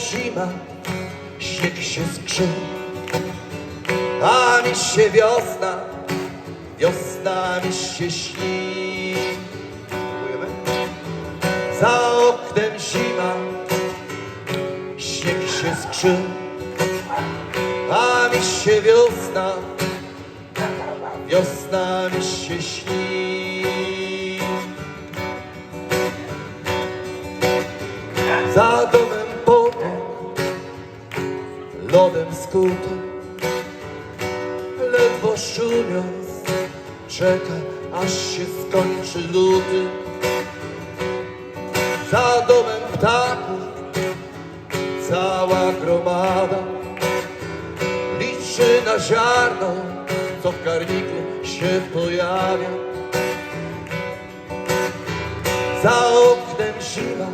zima, śnieg się skrzy, a mi się wiosna, wiosna mi się śni. Za oknem zima, śnieg się skrzy, a mi się wiosna, wiosna mi się śni. Za do lodem skuty, ledwo szumiąc, czeka, aż się skończy luty. Za domem ptaków, cała gromada liczy na ziarno, co w karniku się pojawia. Za oknem zima,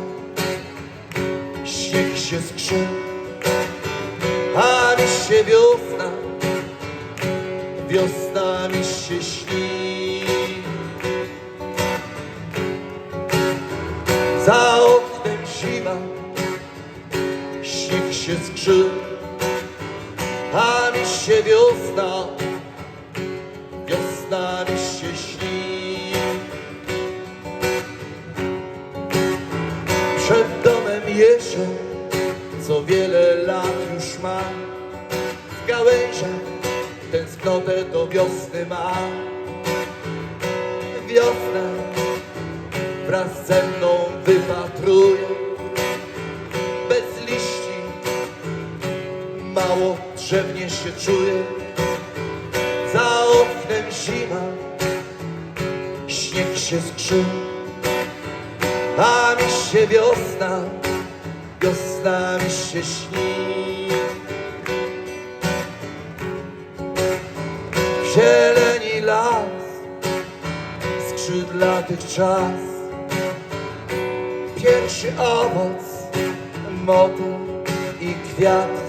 śnieg się skrzy, a mi się wiosna, wiosna mi się śni. Za oknem zima, śnieg się skrzy, a mi się wiosna, wiosna mi się śni. Przed domem jeżdżę, co wiele lat już ma. W gałęziach tęsknotę do wiosny ma. Wiosnę wraz ze mną wypatruję. Bez liści mało drzewnie się czuję. Za oknem zima, śnieg się skrzy. A mi się wiosna, wiosna mi się śni. Zieleni las, skrzydlatych czas, pierwszy owoc, motyl i kwiat